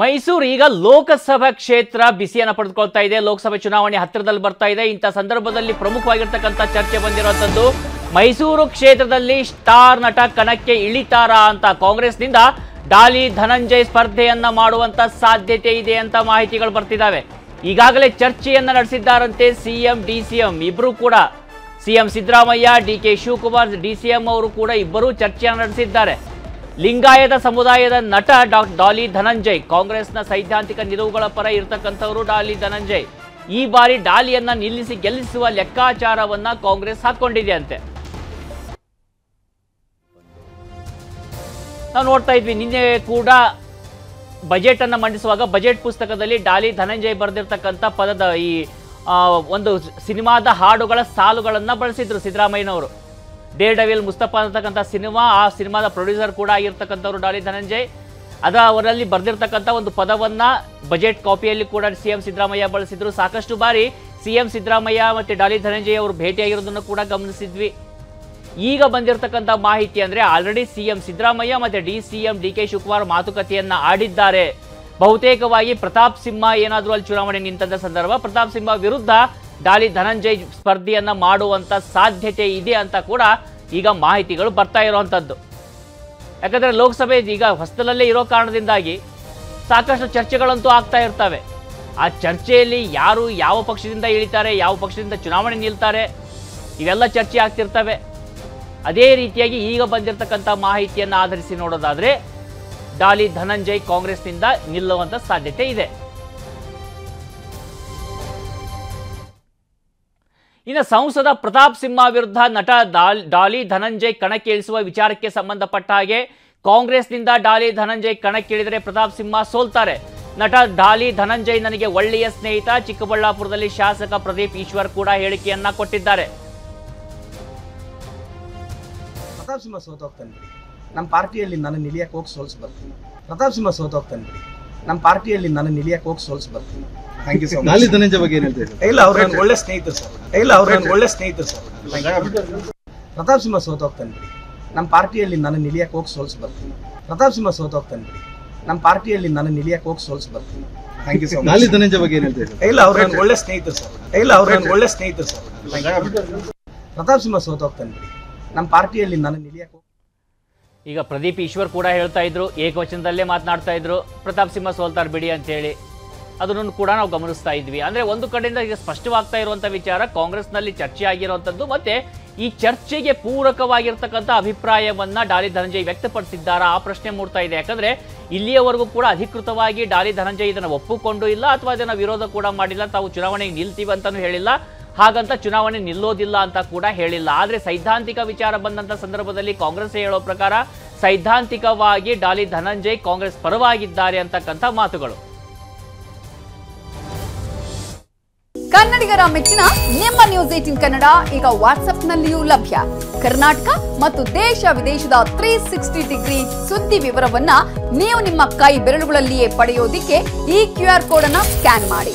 ಮೈಸೂರು ಈಗ ಲೋಕಸಭಾ ಕ್ಷೇತ್ರ ಬಿಸಿಯನ್ನು ಪಡೆದುಕೊಳ್ತಾ ಇದೆ. ಲೋಕಸಭೆ ಚುನಾವಣೆ ಹತ್ತಿರದಲ್ಲಿ ಬರ್ತಾ ಇದೆ. ಇಂಥ ಸಂದರ್ಭದಲ್ಲಿ ಪ್ರಮುಖವಾಗಿರ್ತಕ್ಕಂಥ ಚರ್ಚೆ ಬಂದಿರುವಂಥದ್ದು ಮೈಸೂರು ಕ್ಷೇತ್ರದಲ್ಲಿ ಸ್ಟಾರ್ ನಟ ಕಣಕ್ಕೆ ಇಳಿತಾರಾ ಅಂತ ಕಾಂಗ್ರೆಸ್ನಿಂದ ಡಾಲಿ ಧನಂಜಯ್ ಸ್ಪರ್ಧೆಯನ್ನ ಮಾಡುವಂತ ಸಾಧ್ಯತೆ ಇದೆ ಅಂತ ಮಾಹಿತಿಗಳು ಬರ್ತಿದ್ದಾವೆ ಈಗಾಗಲೇ ಚರ್ಚೆಯನ್ನ ನಡೆಸಿದ್ದಾರಂತೆ ಸಿಎಂ ಡಿ ಸಿಎಂ ಇಬ್ಬರೂ ಕೂಡ. CM Siddaramaiah, D K Shivakumar D CM ಅವರು ಕೂಡ ಇಬ್ಬರೂ ಚರ್ಚೆಯನ್ನು ನಡೆಸಿದ್ದಾರೆ. ಲಿಂಗಾಯತ ಸಮುದಾಯದ ನಟ ಡಾಕ್ ಡಾಲಿ ಧನಂಜಯ್, ಕಾಂಗ್ರೆಸ್ನ ಸೈದ್ಧಾಂತಿಕ ನಿಲುವುಗಳ ಪರ ಇರತಕ್ಕಂಥವರು ಡಾಲಿ ಧನಂಜಯ್. ಈ ಬಾರಿ ಡಾಲಿಯನ್ನ ನಿಲ್ಲಿಸಿ ಗೆಲ್ಲಿಸುವ ಲೆಕ್ಕಾಚಾರವನ್ನ ಕಾಂಗ್ರೆಸ್ ಹಾಕೊಂಡಿದೆ ಅಂತೆ ನಾವು ನೋಡ್ತಾ ಇದ್ವಿ, ನಿನ್ನೆ ಕೂಡ ಬಜೆಟ್ ಅನ್ನ ಮಂಡಿಸುವಾಗ ಬಜೆಟ್ ಪುಸ್ತಕದಲ್ಲಿ ಡಾಲಿ ಧನಂಜಯ್ ಬರೆದಿರ್ತಕ್ಕಂಥ ಪದದ ಈ ಒಂದು ಸಿನಿಮಾದ ಹಾಡುಗಳ ಸಾಲುಗಳನ್ನು ಬಳಸಿದ್ರು ಸಿದ್ದರಾಮಯ್ಯನವರು. ಡೇ ಡವಿಲ್ ಮುಸ್ತಫಾ ಅಂತಕ್ಕಂಥ ಸಿನಿಮಾ, ಆ ಸಿನಿಮಾದ ಪ್ರೊಡ್ಯೂಸರ್ ಕೂಡ ಆಗಿರ್ತಕ್ಕಂಥವ್ರು ಡಾಲಿ ಧನಂಜಯ್. ಅದ ಅವರಲ್ಲಿ ಬರೆದಿರ್ತಕ್ಕಂಥ ಒಂದು ಪದವನ್ನ ಬಜೆಟ್ ಕಾಪಿಯಲ್ಲಿ ಕೂಡ ಸಿ ಎಂ ಸಿದ್ದರಾಮಯ್ಯ ಬಳಸಿದ್ರು. ಸಾಕಷ್ಟು ಬಾರಿ ಸಿ ಎಂ ಸಿದ್ದರಾಮಯ್ಯ ಮತ್ತು ಡಾಲಿ ಧನಂಜಯ್ ಅವರು ಭೇಟಿಯಾಗಿರೋದನ್ನು ಕೂಡ ಗಮನಿಸಿದ್ವಿ. ಈಗ ಬಂದಿರತಕ್ಕಂಥ ಮಾಹಿತಿ ಅಂದರೆ ಆಲ್ರೆಡಿ ಸಿ ಎಂ ಸಿದ್ದರಾಮಯ್ಯ ಮತ್ತು D C M D K Shivakumar ಮಾತುಕತೆಯನ್ನು ಆಡಿದ್ದಾರೆ. ಬಹುತೇಕವಾಗಿ ಪ್ರತಾಪ್ ಸಿಂಹ ಏನಾದರೂ ಅಲ್ಲಿ ಚುನಾವಣೆ ನಿಂತಂತ ಸಂದರ್ಭ ಪ್ರತಾಪ್ ಸಿಂಹ ವಿರುದ್ಧ ಡಾಲಿ ಧನಂಜಯ್ ಸ್ಪರ್ಧೆಯನ್ನು ಮಾಡುವಂಥ ಸಾಧ್ಯತೆ ಇದೆ ಅಂತ ಕೂಡ ಈಗ ಮಾಹಿತಿಗಳು ಬರ್ತಾ ಇರುವಂಥದ್ದು. ಯಾಕಂದರೆ ಲೋಕಸಭೆ ಈಗ ಹೊಸದಲ್ಲೇ ಇರೋ ಕಾರಣದಿಂದಾಗಿ ಸಾಕಷ್ಟು ಚರ್ಚೆಗಳಂತೂ ಆಗ್ತಾ ಇರ್ತವೆ. ಆ ಚರ್ಚೆಯಲ್ಲಿ ಯಾರು ಯಾವ ಪಕ್ಷದಿಂದ ಇಳಿತಾರೆ, ಯಾವ ಪಕ್ಷದಿಂದ ಚುನಾವಣೆ ನಿಲ್ತಾರೆ, ಇವೆಲ್ಲ ಚರ್ಚೆ ಆಗ್ತಿರ್ತವೆ. ಅದೇ ರೀತಿಯಾಗಿ ಈಗ ಬಂದಿರತಕ್ಕಂಥ ಮಾಹಿತಿಯನ್ನು ಆಧರಿಸಿ ನೋಡೋದಾದರೆ, ಡಾಲಿ ಧನಂಜಯ್ ಕಾಂಗ್ರೆಸ್ನಿಂದ ನಿಲ್ಲುವಂಥ ಸಾಧ್ಯತೆ ಇದೆ. ಇನ್ನು ಸಂಸದ ಪ್ರತಾಪ್ ಸಿಂಹ ವಿರುದ್ಧ ನಟ ಡಾಲ್- ಧನಂಜಯ್ ಕಣಕ್ಕಿಳಿಸುವ ವಿಚಾರಕ್ಕೆ ಸಂಬಂಧಪಟ್ಟ ಹಾಗೆ ಕಾಂಗ್ರೆಸ್ನಿಂದ ಡಾಲಿ ಧನಂಜಯ್ ಕಣಕ್ಕಿಳಿದರೆ ಪ್ರತಾಪ್ ಸಿಂಹ ಸೋಲ್ತಾರೆ. ನಟ ಡಾಲಿ ಧನಂಜಯ್ ನನಗೆ ಒಳ್ಳೆಯ ಸ್ನೇಹಿತ. ಚಿಕ್ಕಬಳ್ಳಾಪುರದಲ್ಲಿ ಶಾಸಕ ಪ್ರದೀಪ್ ಈಶ್ವರ್ ಕೂಡ ಹೇಳಿಕೆಯನ್ನ ಕೊಟ್ಟಿದ್ದಾರೆ. ಪ್ರತಾಪ್ ಸಿಂಹ ಸೋತೋಗ್ತಾನೆ ನಮ್ಮ ಪಾರ್ಟಿಯಲ್ಲಿ ನಾನು ನಿಲಿಯಕ್ಕೆ ಹೋಗಿ ಸೋಲ್ಸ್ ಬರ್ತೀನಿ. ಪ್ರತಾಪ್ ಸಿಂಹ ಸೋತೋಗ್ತಾನೆ ನಮ್ಮ ಪಾರ್ಟಿಯಲ್ಲಿ ನಾನು ನಿಲಿಯಕ್ಕೆ ಹೋಗಿ ಸೋಲ್ಸ್ ಬರ್ತೀನಿ. Thank you so Daali much Dhananjaya ಬಗ್ಗೆ ಏನ್ ಹೇಳ್ತಾ ಇಲ್ಲ ಅವ್ರ ನನ್ನ ಒಳ್ಳೆ ಸ್ನೇಹಿತರು ಸರ್. ಇಲ್ಲ ಅವ್ರ ನನ್ನ ಒಳ್ಳೆ ಸ್ನೇಹಿತರು ಸರ್. ಪ್ರತಾಪ್ ಸಿಂಹ ಸೋತೋಗ್ತಾನೆ ಬಿಡಿ. ನಮ್ಮ ಪಾರ್ಟಿಯಲ್ಲಿ ನಾನು ನಿಲಿಯಕ್ಕೆ ಹೋಗಿ ಸೋಲ್ಸ್ ಬರ್ತೀನಿ. ಪ್ರತಾಪ್ ಸಿಂಹ ಸೋತೋಗ್ತಾನೆ ಬಿಡಿ. ನಮ್ಮ ಪಾರ್ಟಿಯಲ್ಲಿ ನಾನು ನಿಲಿಯಕ್ಕೆ ಹೋಗಿ ಸೋಲ್ಸ್ ಬರ್ತೀನಿ. Thank you so Daali much Dhananjaya ಬಗ್ಗೆ ಏನ್ ಹೇಳ್ತಾ ಇಲ್ಲ ಅವ್ರು ನನ್ನ ಒಳ್ಳೆ ಸ್ನೇಹಿತರು ಸರ್. ಇಲ್ಲ ಅವ್ರು ನನ್ನ ಒಳ್ಳೆ ಸ್ನೇಹಿತರು ಸರ್. ಪ್ರತಾಪ್ ಸಿಂಹ ಸೋತೋಗ್ತಾನೆ ಬಿಡಿ. ನಮ್ಮ ಪಾರ್ಟಿಯಲ್ಲಿ ನಾನು ನಿಲಿಯಕ್ಕೆ ಈಗ ಪ್ರದೀಪ್ ಈಶ್ವರ್ ಕೂಡ ಹೇಳ್ತಾ ಇದ್ರು, ಏಕವಚನದಲ್ಲೇ ಮಾತನಾಡ್ತಾ ಇದ್ರು. ಪ್ರತಾಪ್ ಸಿಂಹ ಸೋಲ್ತಾರ್ ಬಿಡಿ ಅಂತ ಹೇಳಿ ಅದನ್ನು ಕೂಡ ನಾವು ಗಮನಿಸ್ತಾ ಇದ್ವಿ. ಅಂದ್ರೆ ಒಂದು ಕಡೆಯಿಂದ ಈಗ ಸ್ಪಷ್ಟವಾಗ್ತಾ ಇರುವಂತ ವಿಚಾರ, ಕಾಂಗ್ರೆಸ್ನಲ್ಲಿ ಚರ್ಚೆ ಆಗಿರುವಂತದ್ದು, ಮತ್ತೆ ಈ ಚರ್ಚೆಗೆ ಪೂರಕವಾಗಿರ್ತಕ್ಕಂಥ ಅಭಿಪ್ರಾಯವನ್ನ ಡಾಲಿ ಧನಂಜಯ್ ವ್ಯಕ್ತಪಡಿಸಿದ್ದಾರಾ? ಆ ಪ್ರಶ್ನೆ ಮೂಡ್ತಾ ಇದೆ. ಯಾಕಂದ್ರೆ ಇಲ್ಲಿಯವರೆಗೂ ಕೂಡ ಅಧಿಕೃತವಾಗಿ ಡಾಲಿ ಧನಂಜಯ್ ಇದನ್ನು ಒಪ್ಪಿಕೊಂಡು ಇಲ್ಲ, ಅಥವಾ ಇದನ್ನು ವಿರೋಧ ಕೂಡ ಮಾಡಿಲ್ಲ. ತಾವು ಚುನಾವಣೆಗೆ ನಿಲ್ತೀವಿ ಅಂತಲೂ ಹೇಳಿಲ್ಲ. ಹಾಗಂತ ಚುನಾವಣೆ ನಿಲ್ಲೋದಿಲ್ಲ ಅಂತ ಕೂಡ ಹೇಳಿಲ್ಲ. ಆದರೆ ಸೈದ್ಧಾಂತಿಕ ವಿಚಾರ ಬಂದಂಥ ಸಂದರ್ಭದಲ್ಲಿ ಕಾಂಗ್ರೆಸ್ ಹೇಳೋ ಪ್ರಕಾರ ಸೈದ್ಧಾಂತಿಕವಾಗಿ ಡಾಲಿ ಧನಂಜಯ್ ಕಾಂಗ್ರೆಸ್ ಪರವಾಗಿದ್ದಾರೆ ಅಂತಕ್ಕಂಥ ಮಾತುಗಳು. ಕನ್ನಡಿಗರ ಮೆಚ್ಚಿನ ನಿಮ್ಮ ನ್ಯೂಸ್ ಏಟಿನ್ ಕನ್ನಡ ಈಗ ವಾಟ್ಸ್ಆಪ್ನಲ್ಲಿಯೂ ಲಭ್ಯ. ಕರ್ನಾಟಕ ಮತ್ತು ದೇಶ ವಿದೇಶದ ತ್ರೀ ಸಿಕ್ಸ್ಟಿ ಡಿಗ್ರಿ ಸುದ್ದಿ ವಿವರವನ್ನ ನೀವು ನಿಮ್ಮ ಕೈ ಬೆರಳುಗಳಲ್ಲಿಯೇ ಪಡೆಯೋದಿಕ್ಕೆ ಈ ಕ್ಯೂ ಆರ್ ಕೋಡ್ ಅನ್ನ ಸ್ಕ್ಯಾನ್ ಮಾಡಿ.